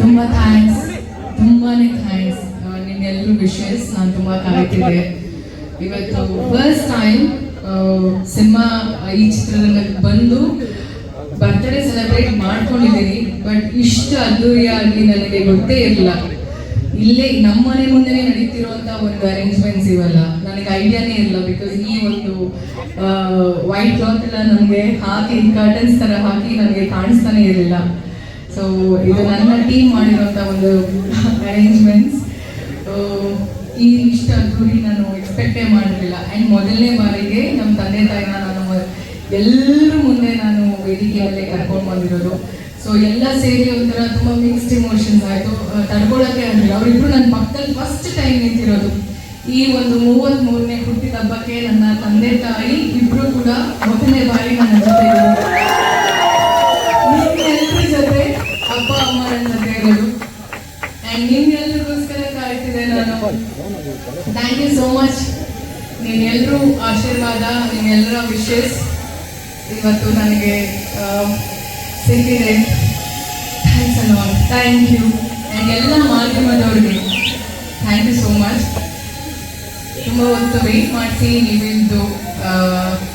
ತುಂಬಾ ಥ್ಯಾಂಕ್ಸ್ ತುಂಬಾನೇ thanks ನಿನ್ನೆಲ್ಲರೂ wishes ನಾನು ತುಂಬಾ ಕಾಯ್ತಿದ್ದೆ ಇವತ್ತು ಫಸ್ಟ್ ಟೈಮ್ ಸಿನಿಮಾ ಈ ಚಿತ್ರದಲ್ಲಿ ಬಂದು ಬರ್ತ್ಡೇ ಸೆಲೆಬ್ರೇಟ್ ಮಾಡ್ಕೊಂಡಿದ್ದೀನಿ. ಬಟ್ ಇಷ್ಟು ಅದ್ದೂರಿಯಾಗಿ ನನಗೆ ಗೊತ್ತೇ ಇರಲಿಲ್ಲ. ಇಲ್ಲೇ ನಮ್ಮನೆ ಮುಂದೆನೇ ನಡೀತಿರುವಂತ ಒಂದು ಅರೇಂಜ್ಮೆಂಟ್ಸ್ ಇವೆಲ್ಲ. ನನಗೆ ಐಡಿಯಾನೇ ಇಲ್ಲ ಬಿಕಾಸ್ ಈ ಒಂದು ವೈಟ್ ಕ್ಲಾತ್ ಎಲ್ಲ ನನಗೆ ಹಾಕಿ ಕರ್ಟನ್ಸ್ ತರ ಹಾಕಿ ನನಗೆ ಕಾಣಿಸ್ತಾನೆ ಇರಲಿಲ್ಲ. ಸೊ ಇದು ನನ್ನ ಟೀಮ್ ಮಾಡಿರುವಂಥ ಒಂದು ಅರೇಂಜ್ಮೆಂಟ್ಸ್ ಈ ಇಷ್ಟ ಗುರಿ ನಾನು ಎಕ್ಸ್ಪೆಕ್ಟೇ ಮಾಡಿರಲಿಲ್ಲ. ಆ್ಯಂಡ್ ಮೊದಲನೇ ಬಾರಿಗೆ ನಮ್ಮ ತಂದೆ ತಾಯಿನ ನಾನು ಎಲ್ಲರ ಮುಂದೆ ನಾನು ವೇದಿಕೆಯಲ್ಲೇ ಕರ್ಕೊಂಡು ಬಂದಿರೋದು. ಸೊ ಎಲ್ಲ ಸೇರಿ ಒಂಥರ ತುಂಬ ಮಿಕ್ಸ್ಡ್ ಇಮೋಷನ್ಸ್ ಆಯಿತು ತಡ್ಕೊಳ್ಳೋಕ್ಕೆ ಆಗಲಿಲ್ಲ. ಅವರಿಬ್ರು ನನ್ನ ಪಕ್ಕದಲ್ಲಿ ಫಸ್ಟ್ ಟೈಮ್ ನಿಂತಿರೋದು. ಈ ಒಂದು ಮೂವತ್ತ್ ಮೂರನೇ ಹುಟ್ಟಿದ ಹಬ್ಬಕ್ಕೆ ನನ್ನ ತಂದೆ ತಾಯಿ ಇಬ್ರು ಕೂಡ ಮೊದಲನೇ ಬಾರಿ ನನ್ನ ಜೊತೆ ನಿಮ್ಮೆಲ್ಲರ ಜೊತೆ ಅಪ್ಪ ಅಮ್ಮ ನನ್ನ ಜೊತೆ ಇರೋದು. ಕಾಯ್ತಿದೆ ನಾನು. ಥ್ಯಾಂಕ್ ಯು ಸೋ ಮಚ್ ನೀವೆಲ್ಲರೂ ಆಶೀರ್ವಾದ, ನಿಮ್ಮೆಲ್ಲರ ವಿಶಸ್ ಇವತ್ತು ನನಗೆ ಸಿಕ್ಕಿದೆ. ಥ್ಯಾಂಕ್ಸ್ ಅನ್ನೋ ಥ್ಯಾಂಕ್ ಯು ಆ್ಯಂಡ್ ಎಲ್ಲ ಮಾಧ್ಯಮದವ್ರಿಗೆ. ಥ್ಯಾಂಕ್ ಯು ಸೋ ಮಚ್ ತುಂಬ ಹೊತ್ತು ವೆಯ್ಟ್ ಮಾಡಿಸಿ ನೀವಿಂದು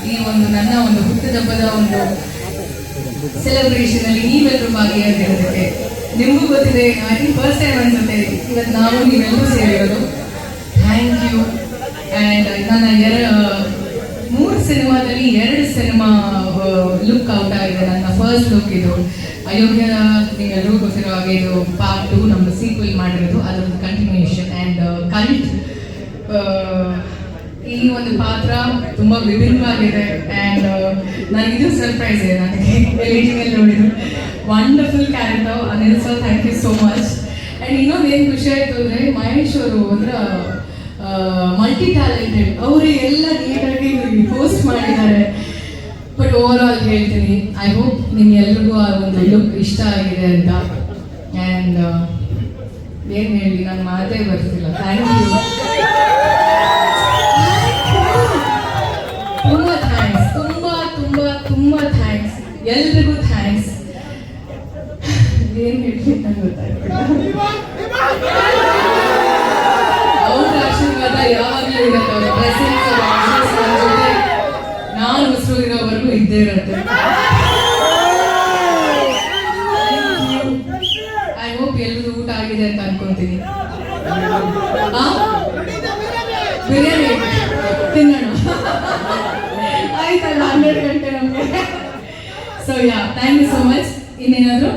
ಈ ಒಂದು ನನ್ನ ಒಂದು ಹುಟ್ಟುಹಬ್ಬದ ಒಂದು ಸೆಲೆಬ್ರೇಷನ್ ಅಲ್ಲಿ ನೀವೆಲ್ಲರೂ ಭಾಗಿಯಾಗಿರೋದಕ್ಕೆ ನಿಮಗೂ ಗೊತ್ತಿದೆ ಥಿಂಕ್ ಫಸ್ಟ್ ಟೈಮ್ ಅನ್ಸುತ್ತೆ. ಇವತ್ತು ನಾವು ನೀವೆಲ್ಲರೂ ಸೇರಿರೋದು. ಥ್ಯಾಂಕ್ ಯು ಆ್ಯಂಡ್ ನನ್ನ ಎರ, ಮೂರು ಸಿನಿಮಾದಲ್ಲಿ ಎರಡು ಸಿನಿಮಾ ಲುಕ್ ಔಟ್ ಆಗಿದೆ. ನನ್ನ ಫಸ್ಟ್ ಲುಕ್ ಇದು ಅಯೋಗ್ಯ ನೀವೆಲ್ಲರೂ ಗೊತ್ತಿರೋ ಹಾಗೆ ಇದು ಪಾರ್ಟ್ ಟು ನಮ್ಮದು ಸೀಕ್ವೆಲ್ ಮಾಡಿರೋದು. ಅದೊಂದು ಕಂಟಿನ್ಯೂಷನ್ ಆ್ಯಂಡ್ ಕಲ್ಟ್ ಈ ಒಂದು ಪಾತ್ರ ತುಂಬಾ ವಿಭಿನ್ನವಾಗಿದೆ ಆ್ಯಂಡ್ ನನಗಿದು ಸರ್ಪ್ರೈಸ್ ಇದೆ ನನಗೆ ಎಲ್ಲಿ ನೋಡಿದ್ರು wonderful character Anil sir thank you so much and ಇನ್ನೊಂದು ಏನು ಖುಷಿ ಆಯಿತು ಅಂದರೆ, ಮಹೇಶ್ ಅವರು ಅಂದ್ರೆ ಮಲ್ಟಿ ಟ್ಯಾಲೆಂಟೆಡ್ ಅವರು ಎಲ್ಲ ನೀಟಾಗಿ ಪೋಸ್ಟ್ ಮಾಡಿದ್ದಾರೆ. ಬಟ್ ಓವರ್ ಆಲ್ ಹೇಳ್ತೀನಿ ಐ ಹೋಪ್ ನಿಮ್ಗೆಲ್ರಿಗೂ ಆ ಒಂದು ಲುಕ್ ಇಷ್ಟ ಆಗಿದೆ ಅಂತ. ಆ್ಯಂಡ್ ಏನು ಹೇಳಿ ನನ್ನ ಮಾತೇ ಬರ್ತಿಲ್ಲ. ಥ್ಯಾಂಕ್ ಯು ತುಂಬಾ ಥ್ಯಾಂಕ್ಸ್ ಎಲ್ರಿಗೂ ಥ್ಯಾಂಕ್ಸ್ ಏನ್ ಹೇಳ್ತೀನಿ ನಂಗೆ ಗೊತ್ತಾಗ್ತಿಲ್ಲ. ಅವ್ರ ಆಶೀರ್ವಾದ ಯಾವಾಗಲೂ ಇರುತ್ತೆ. ಅವ್ರ ಬ್ಲೆಸ್ಸಿಂಗ್ಸ್ ಜೊತೆ ನಾನು ಉಸಿರು ಇರೋವರೆಗೂ ಇದ್ದೇ ಇರುತ್ತೆ. ಐ ಹೋಪ್ ಎಲ್ರಿಗೂ ಊಟ ಆಗಿದೆ ಅಂತ ಅನ್ಕೊಂತೀನಿ? ಬಿರಿಯಾನಿ ತಿನ್ನೋಣ ಆಯ್ತಲ್ಲ ಹನ್ನೆರಡು ಗಂಟೆ ನಮಗೆ so yeah thank you so much ಇನ್ನೇನಾದ್ರು?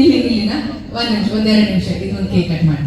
ಇಲ್ಲಿ ಇಲ್ಲಿನ? ಒಂದ್ ನಿಮಿಷ ಒಂದೆರಡು ನಿಮಿಷ ಇದೊಂದು ಕೇಕ್ ಕಟ್ ಮಾಡಿ